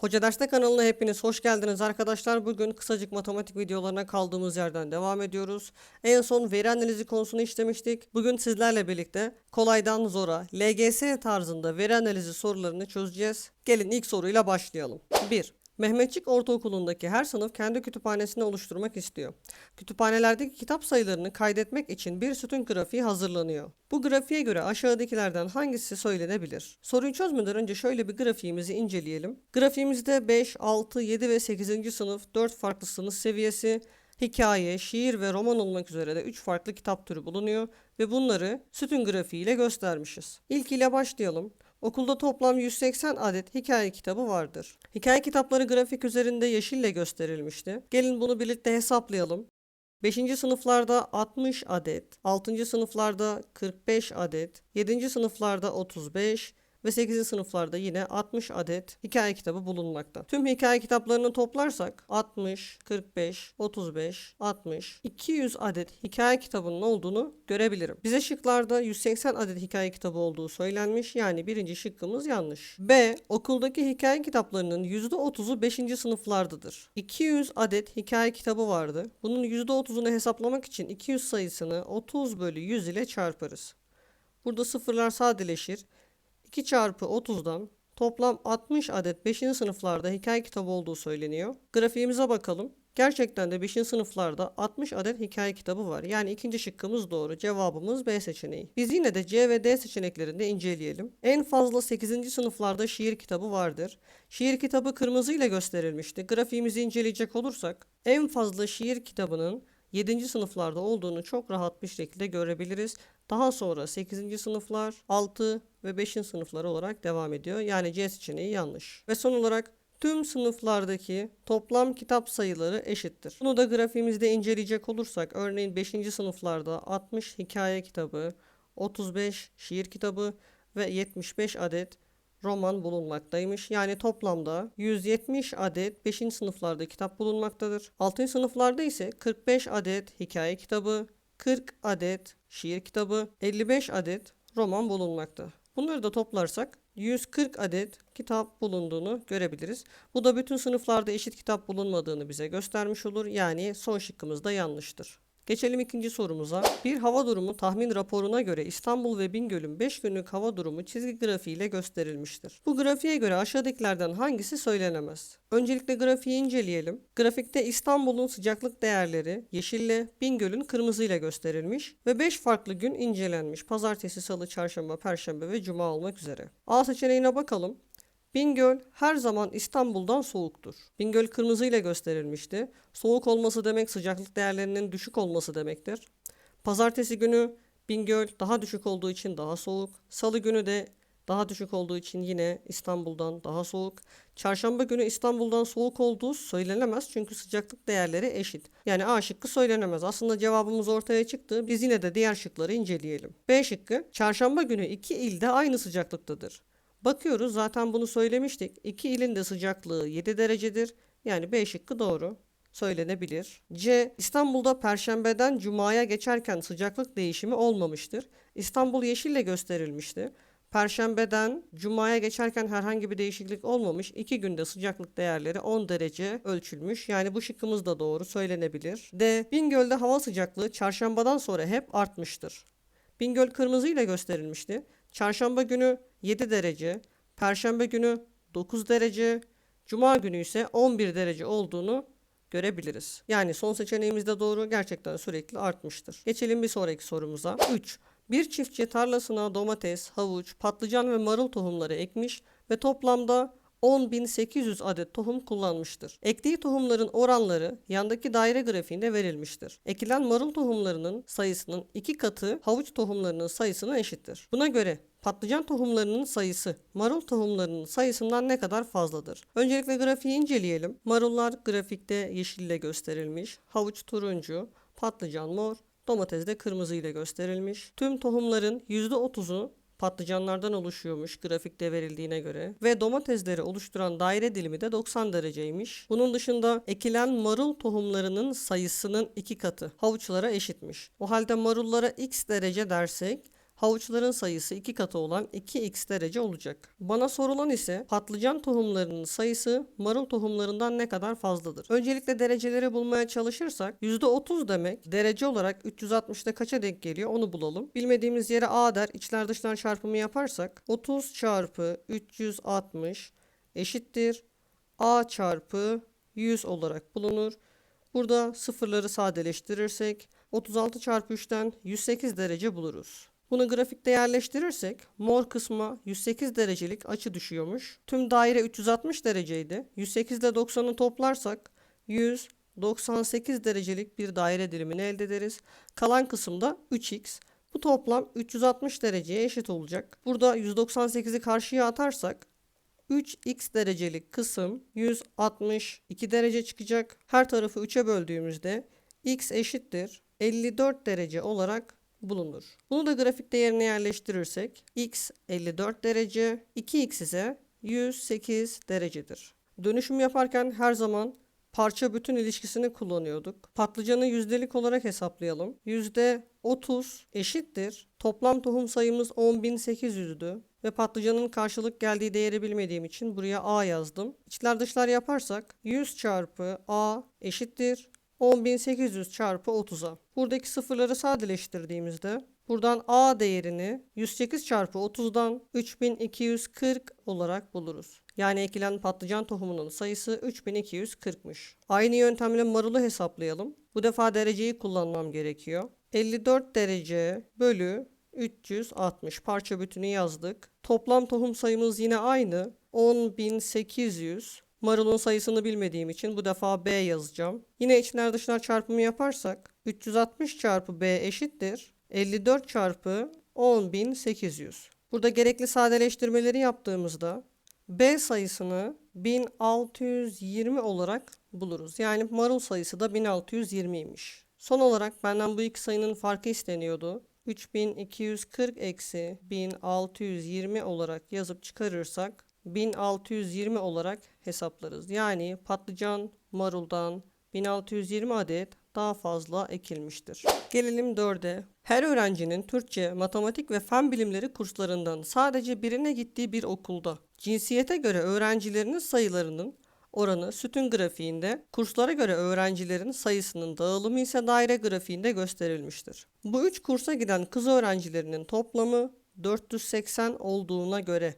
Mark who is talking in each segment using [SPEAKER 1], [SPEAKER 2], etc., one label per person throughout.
[SPEAKER 1] Hoca Derste kanalına hepiniz hoş geldiniz arkadaşlar. Bugün kısacık matematik videolarına kaldığımız yerden devam ediyoruz. En son veri analizi konusunu işlemiştik. Bugün sizlerle birlikte kolaydan zora LGS tarzında veri analizi sorularını çözeceğiz. Gelin ilk soruyla başlayalım. 1. Mehmetçik Ortaokulu'ndaki her sınıf kendi kütüphanesini oluşturmak istiyor. Kütüphanelerdeki kitap sayılarını kaydetmek için bir sütun grafiği hazırlanıyor. Bu grafiğe göre aşağıdakilerden hangisi söylenebilir? Soruyu çözmeden önce şöyle bir grafiğimizi inceleyelim. Grafiğimizde 5, 6, 7 ve 8. sınıf 4 farklı sınıf seviyesi, hikaye, şiir ve roman olmak üzere de 3 farklı kitap türü bulunuyor ve bunları sütun grafiği ile göstermişiz. İlk ile başlayalım. Okulda toplam 180 adet hikaye kitabı vardır. Hikaye kitapları grafik üzerinde yeşille gösterilmişti. Gelin bunu birlikte hesaplayalım. 5. sınıflarda 60 adet, 6. sınıflarda 45 adet, 7. sınıflarda 35 ve 8. sınıflarda yine 60 adet hikaye kitabı bulunmakta. Tüm hikaye kitaplarını toplarsak 60, 45, 35, 60, 200 adet hikaye kitabının olduğunu görebilirim. Bize şıklarda 180 adet hikaye kitabı olduğu söylenmiş. Yani birinci şıkkımız yanlış. B. Okuldaki hikaye kitaplarının %30'u 5. sınıflardadır. 200 adet hikaye kitabı vardı. Bunun %30'unu hesaplamak için 200 sayısını 30 bölü 100 ile çarparız. Burada sıfırlar sadeleşir. 2 çarpı 30'dan toplam 60 adet 5. sınıflarda hikaye kitabı olduğu söyleniyor. Grafiğimize bakalım. Gerçekten de 5. sınıflarda 60 adet hikaye kitabı var. Yani ikinci şıkkımız doğru. Cevabımız B seçeneği. Biz yine de C ve D seçeneklerinde inceleyelim. En fazla 8. sınıflarda şiir kitabı vardır. Şiir kitabı kırmızı ile gösterilmişti. Grafiğimizi inceleyecek olursak en fazla şiir kitabının 7. sınıflarda olduğunu çok rahat bir şekilde görebiliriz. Daha sonra 8. sınıflar, 6 ve 5. sınıflar olarak devam ediyor. Yani C seçeneği yanlış. Ve son olarak tüm sınıflardaki toplam kitap sayıları eşittir. Bunu da grafiğimizde inceleyecek olursak örneğin 5. sınıflarda 60 hikaye kitabı, 35 şiir kitabı ve 75 adet roman bulunmaktaymış. Yani toplamda 170 adet 5. sınıflarda kitap bulunmaktadır. 6. sınıflarda ise 45 adet hikaye kitabı, 40 adet şiir kitabı, 55 adet roman bulunmakta. Bunları da toplarsak 140 adet kitap bulunduğunu görebiliriz. Bu da bütün sınıflarda eşit kitap bulunmadığını bize göstermiş olur. Yani son şıkkımız da yanlıştır. Geçelim ikinci sorumuza. Bir hava durumu tahmin raporuna göre İstanbul ve Bingöl'ün 5 günlük hava durumu çizgi grafiğiyle gösterilmiştir. Bu grafiğe göre aşağıdakilerden hangisi söylenemez? Öncelikle grafiği inceleyelim. Grafikte İstanbul'un sıcaklık değerleri yeşille, Bingöl'ün kırmızıyla gösterilmiş ve 5 farklı gün incelenmiş. Pazartesi, salı, çarşamba, perşembe ve cuma olmak üzere. A seçeneğine bakalım. Bingöl her zaman İstanbul'dan soğuktur. Bingöl kırmızı ile gösterilmişti. Soğuk olması demek sıcaklık değerlerinin düşük olması demektir. Pazartesi günü Bingöl daha düşük olduğu için daha soğuk. Salı günü de daha düşük olduğu için yine İstanbul'dan daha soğuk. Çarşamba günü İstanbul'dan soğuk olduğu söylenemez çünkü sıcaklık değerleri eşit. Yani A şıkkı söylenemez. Aslında cevabımız ortaya çıktı. Biz yine de diğer şıkları inceleyelim. B şıkkı çarşamba günü iki ilde aynı sıcaklıktadır. Bakıyoruz zaten bunu söylemiştik. İki ilin de sıcaklığı 7 derecedir. Yani B şıkkı doğru söylenebilir. C. İstanbul'da Perşembeden Cuma'ya geçerken sıcaklık değişimi olmamıştır. İstanbul yeşille gösterilmişti. Perşembeden Cuma'ya geçerken herhangi bir değişiklik olmamış. İki günde sıcaklık değerleri 10 derece ölçülmüş. Yani bu şıkkımız da doğru söylenebilir. D. Bingöl'de hava sıcaklığı çarşambadan sonra hep artmıştır. Bingöl kırmızı ile gösterilmişti. Çarşamba günü 7 derece, Perşembe günü 9 derece, Cuma günü ise 11 derece olduğunu görebiliriz. Yani son seçeneğimiz de doğru gerçekten sürekli artmıştır. Geçelim bir sonraki sorumuza. 3. Bir çiftçi tarlasına domates, havuç, patlıcan ve marul tohumları ekmiş ve toplamda 10.800 adet tohum kullanmıştır. Ektiği tohumların oranları yandaki daire grafiğinde verilmiştir. Ekilen marul tohumlarının sayısının iki katı havuç tohumlarının sayısına eşittir. Buna göre patlıcan tohumlarının sayısı marul tohumlarının sayısından ne kadar fazladır? Öncelikle grafiği inceleyelim. Marullar grafikte yeşille gösterilmiş, havuç turuncu, patlıcan mor, domates de kırmızı ile gösterilmiş. Tüm tohumların %30'u patlıcanlardan oluşuyormuş grafikte verildiğine göre ve domatesleri oluşturan daire dilimi de 90 dereceymiş. Bunun dışında ekilen marul tohumlarının sayısının iki katı havuçlara eşitmiş. O halde marullara x derece dersek havuçların sayısı 2 katı olan 2x derece olacak. Bana sorulan ise patlıcan tohumlarının sayısı marul tohumlarından ne kadar fazladır? Öncelikle dereceleri bulmaya çalışırsak %30 demek derece olarak 360'da kaça denk geliyor onu bulalım. Bilmediğimiz yere a der içler dışlar çarpımı yaparsak 30 çarpı 360 eşittir a çarpı 100 olarak bulunur. Burada sıfırları sadeleştirirsek 36 çarpı 3'ten 108 derece buluruz. Bunu grafikte yerleştirirsek mor kısma 108 derecelik açı düşüyormuş. Tüm daire 360 dereceydi. 108 ile 90'ı toplarsak 198 derecelik bir daire dilimini elde ederiz. Kalan kısımda 3x. Bu toplam 360 dereceye eşit olacak. Burada 198'i karşıya atarsak 3x derecelik kısım 162 derece çıkacak. Her tarafı 3'e böldüğümüzde x eşittir 54 derece olarak bulunur. Bunu da grafikte yerine yerleştirirsek x 54 derece, 2x ise 108 derecedir. Dönüşüm yaparken her zaman parça bütün ilişkisini kullanıyorduk. Patlıcanı yüzdelik olarak hesaplayalım. Yüzde 30 eşittir. Toplam tohum sayımız 10.800'dü ve patlıcanın karşılık geldiği değeri bilmediğim için buraya A yazdım. İçler dışlar yaparsak 100 çarpı A eşittir 10.800 çarpı 30'a. Buradaki sıfırları sadeleştirdiğimizde buradan A değerini 108 çarpı 30'dan 3240 olarak buluruz. Yani ekilen patlıcan tohumunun sayısı 3240'mış. Aynı yöntemle marulu hesaplayalım. Bu defa dereceyi kullanmam gerekiyor. 54 derece bölü 360 parça bütünü yazdık. Toplam tohum sayımız yine aynı. 10.800 Marulun sayısını bilmediğim için bu defa B yazacağım. Yine içler dışlar çarpımı yaparsak 360 çarpı B eşittir. 54 çarpı 10.800. Burada gerekli sadeleştirmeleri yaptığımızda B sayısını 1620 olarak buluruz. Yani marul sayısı da 1620'ymiş. Son olarak benden bu iki sayının farkı isteniyordu. 3240 eksi 1620 olarak yazıp çıkarırsak 1620 olarak hesaplarız. Yani patlıcan maruldan 1620 adet daha fazla ekilmiştir. Gelelim 4'e. Her öğrencinin Türkçe, matematik ve fen bilimleri kurslarından sadece birine gittiği bir okulda cinsiyete göre öğrencilerinin sayılarının oranı sütun grafiğinde, kurslara göre öğrencilerin sayısının dağılımı ise daire grafiğinde gösterilmiştir. Bu üç kursa giden kız öğrencilerinin toplamı 480 olduğuna göre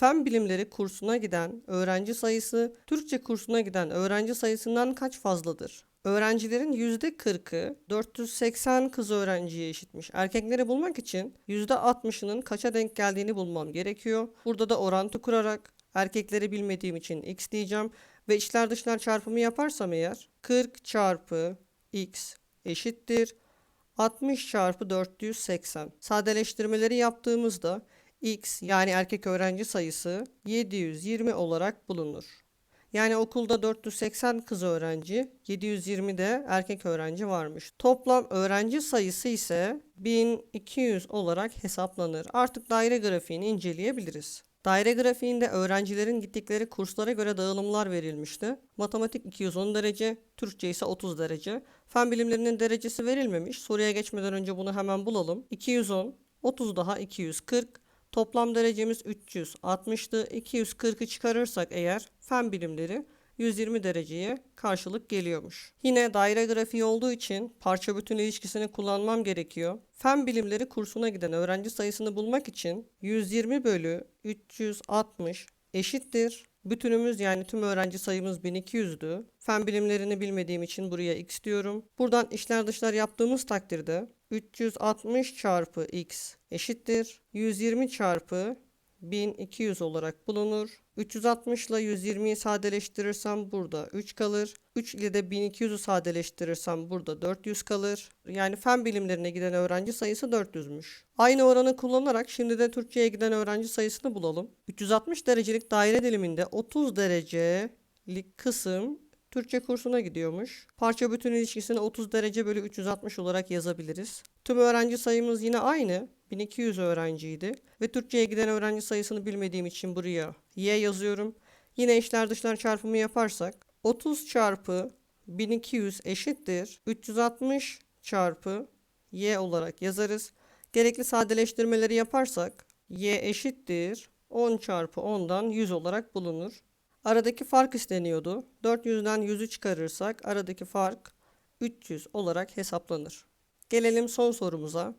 [SPEAKER 1] Fen bilimleri kursuna giden öğrenci sayısı Türkçe kursuna giden öğrenci sayısından kaç fazladır? Öğrencilerin %40'ı 480 kız öğrenciye eşitmiş. Erkekleri bulmak için %60'ının kaça denk geldiğini bulmam gerekiyor. Burada da orantı kurarak erkekleri bilmediğim için x diyeceğim ve içler dışlar çarpımı yaparsam eğer 40 çarpı x eşittir 60 çarpı 480. Sadeleştirmeleri yaptığımızda x yani erkek öğrenci sayısı 720 olarak bulunur. Yani okulda 480 kız öğrenci, 720 de erkek öğrenci varmış. Toplam öğrenci sayısı ise 1200 olarak hesaplanır. Artık daire grafiğini inceleyebiliriz. Daire grafiğinde öğrencilerin gittikleri kurslara göre dağılımlar verilmişti. Matematik 210 derece, Türkçe ise 30 derece. Fen bilimlerinin derecesi verilmemiş. Soruya geçmeden önce bunu hemen bulalım. 210, 30 daha 240, Toplam derecemiz 360'tı. 240'ı çıkarırsak eğer fen bilimleri 120 dereceye karşılık geliyormuş. Yine daire grafiği olduğu için parça bütün ilişkisini kullanmam gerekiyor. Fen bilimleri kursuna giden öğrenci sayısını bulmak için 120 bölü 360 eşittir. Bütünümüz yani tüm öğrenci sayımız 1200'dü. Fen bilimlerini bilmediğim için buraya x diyorum. Buradan işler dışlar yaptığımız takdirde 360 çarpı x eşittir. 120 çarpı 1200 olarak bulunur. 360 ile 120'yi sadeleştirirsem burada 3 kalır. 3 ile de 1200'ü sadeleştirirsem burada 400 kalır. Yani fen bilimlerine giden öğrenci sayısı 400'müş. Aynı oranı kullanarak şimdi de Türkçe'ye giden öğrenci sayısını bulalım. 360 derecelik daire diliminde 30 derecelik kısım Türkçe kursuna gidiyormuş. Parça bütün ilişkisini 30 derece bölü 360 olarak yazabiliriz. Tüm öğrenci sayımız yine aynı. 1200 öğrenciydi. Ve Türkçe'ye giden öğrenci sayısını bilmediğim için buraya y yazıyorum. Yine işler dışlar çarpımı yaparsak 30 çarpı 1200 eşittir 360 çarpı y olarak yazarız. Gerekli sadeleştirmeleri yaparsak y eşittir 10 çarpı 10'dan 100 olarak bulunur. Aradaki fark isteniyordu. 400'den 100'ü çıkarırsak aradaki fark 300 olarak hesaplanır. Gelelim son sorumuza.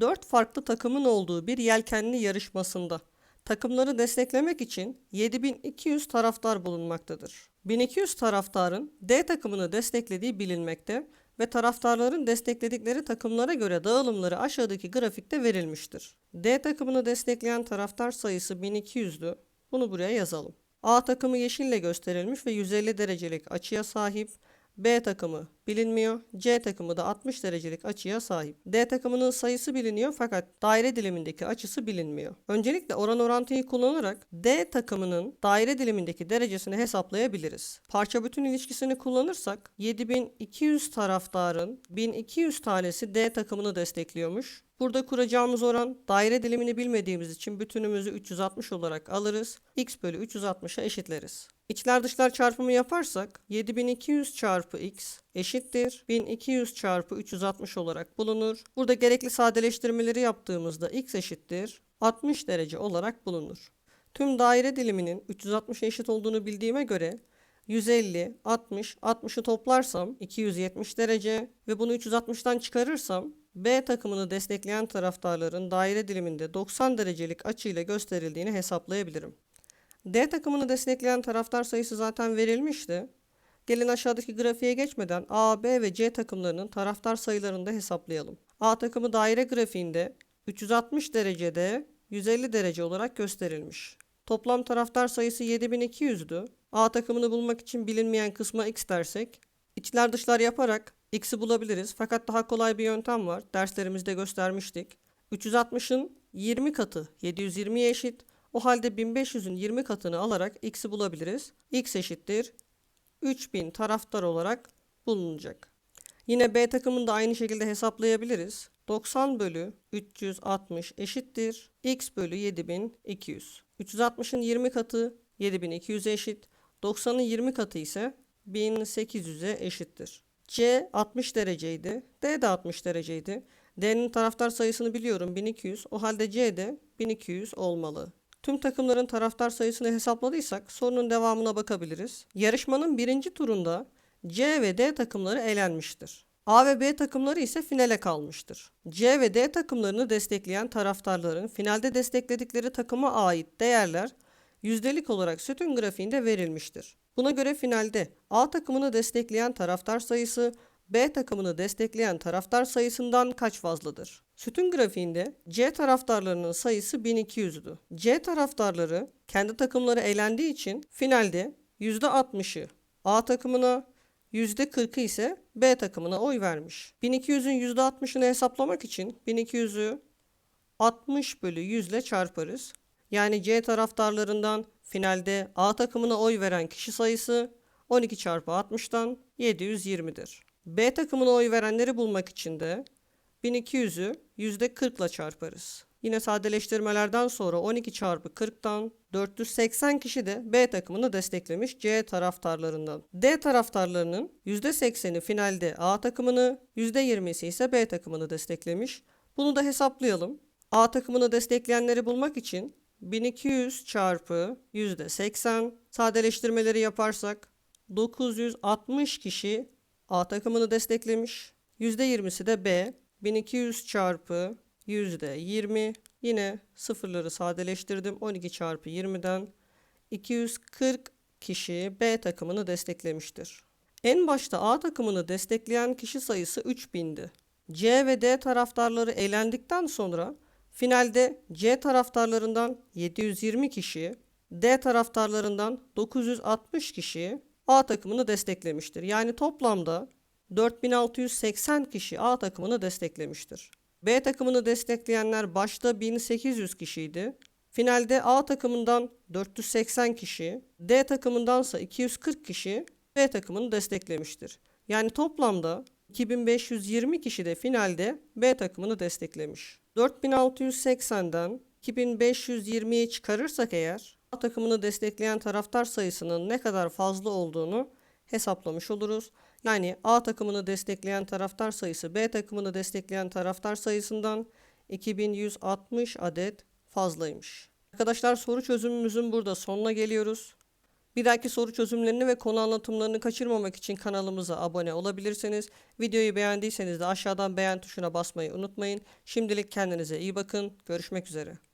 [SPEAKER 1] 4 farklı takımın olduğu bir yelkenli yarışmasında takımları desteklemek için 7200 taraftar bulunmaktadır. 1200 taraftarın D takımını desteklediği bilinmekte ve taraftarların destekledikleri takımlara göre dağılımları aşağıdaki grafikte verilmiştir. D takımını destekleyen taraftar sayısı 1200'dü. Bunu buraya yazalım. A takımı yeşille gösterilmiş ve 150 derecelik açıya sahip. B takımı bilinmiyor. C takımı da 60 derecelik açıya sahip. D takımının sayısı biliniyor fakat daire dilimindeki açısı bilinmiyor. Öncelikle oran orantıyı kullanarak D takımının daire dilimindeki derecesini hesaplayabiliriz. Parça bütün ilişkisini kullanırsak 7200 taraftarın 1200 tanesi D takımını destekliyormuş. Burada kuracağımız oran daire dilimini bilmediğimiz için bütünümüzü 360 olarak alırız. x bölü 360'a eşitleriz. İçler dışlar çarpımı yaparsak 7200 çarpı x eşittir 1200 çarpı 360 olarak bulunur. Burada gerekli sadeleştirmeleri yaptığımızda x eşittir 60 derece olarak bulunur. Tüm daire diliminin 360'a eşit olduğunu bildiğime göre 150, 60, 60'ı toplarsam 270 derece ve bunu 360'tan çıkarırsam B takımını destekleyen taraftarların daire diliminde 90 derecelik açıyla gösterildiğini hesaplayabilirim. D takımını destekleyen taraftar sayısı zaten verilmişti. Gelin aşağıdaki grafiğe geçmeden A, B ve C takımlarının taraftar sayılarını da hesaplayalım. A takımı daire grafiğinde 360 derecede 150 derece olarak gösterilmiş. Toplam taraftar sayısı 7200'dü. A takımını bulmak için bilinmeyen kısma x dersek, içler dışlar yaparak x'i bulabiliriz. Fakat daha kolay bir yöntem var. Derslerimizde göstermiştik. 360'ın 20 katı 720'ye eşit. O halde 1500'ün 20 katını alarak x'i bulabiliriz. x eşittir 3000 taraftar olarak bulunacak. Yine B takımını da aynı şekilde hesaplayabiliriz. 90 bölü 360 eşittir. x bölü 7200. 360'ın 20 katı 7200'e eşit. 90'ın 20 katı ise 1800'e eşittir. C 60 dereceydi. D de 60 dereceydi. D'nin taraftar sayısını biliyorum 1200. O halde C de 1200 olmalı. Tüm takımların taraftar sayısını hesapladıysak sorunun devamına bakabiliriz. Yarışmanın birinci turunda C ve D takımları elenmiştir. A ve B takımları ise finale kalmıştır. C ve D takımlarını destekleyen taraftarların finalde destekledikleri takıma ait değerler yüzdelik olarak sütun grafiğinde verilmiştir. Buna göre finalde A takımını destekleyen taraftar sayısı B takımını destekleyen taraftar sayısından kaç fazladır? Sütun grafiğinde C taraftarlarının sayısı 1200'dü. C taraftarları kendi takımları eğlendiği için finalde %60'ı A takımına, %40'ı ise B takımına oy vermiş. 1200'ün %60'ını hesaplamak için 1200'ü 60 bölü 100 ile çarparız. Yani C taraftarlarından finalde A takımına oy veren kişi sayısı 12 çarpı 60'tan 720'dir. B takımına oy verenleri bulmak için de 1200'ü %40 ile çarparız. Yine sadeleştirmelerden sonra 12 çarpı 40'tan 480 kişi de B takımını desteklemiş C taraftarlarından. D taraftarlarının %80'i finalde A takımını, %20'si ise B takımını desteklemiş. Bunu da hesaplayalım. A takımını destekleyenleri bulmak için 1200 çarpı %80 sadeleştirmeleri yaparsak 960 kişi A takımını desteklemiş. %20'si de B. 1200 çarpı %20 yine sıfırları sadeleştirdim. 12 çarpı 20'den 240 kişi B takımını desteklemiştir. En başta A takımını destekleyen kişi sayısı 3000'di. C ve D taraftarları eğlendikten sonra finalde C taraftarlarından 720 kişi, D taraftarlarından 960 kişi A takımını desteklemiştir. Yani toplamda 4680 kişi A takımını desteklemiştir. B takımını destekleyenler başta 1800 kişiydi. Finalde A takımından 480 kişi, D takımındansa 240 kişi B takımını desteklemiştir. Yani toplamda 2520 kişi de finalde B takımını desteklemiş. 4680'den 2520'yi çıkarırsak eğer A takımını destekleyen taraftar sayısının ne kadar fazla olduğunu hesaplamış oluruz. Yani A takımını destekleyen taraftar sayısı B takımını destekleyen taraftar sayısından 2160 adet fazlaymış. Arkadaşlar soru çözümümüzün burada sonuna geliyoruz. Bir dahaki soru çözümlerini ve konu anlatımlarını kaçırmamak için kanalımıza abone olabilirsiniz. Videoyu beğendiyseniz de aşağıdan beğen tuşuna basmayı unutmayın. Şimdilik kendinize iyi bakın. Görüşmek üzere.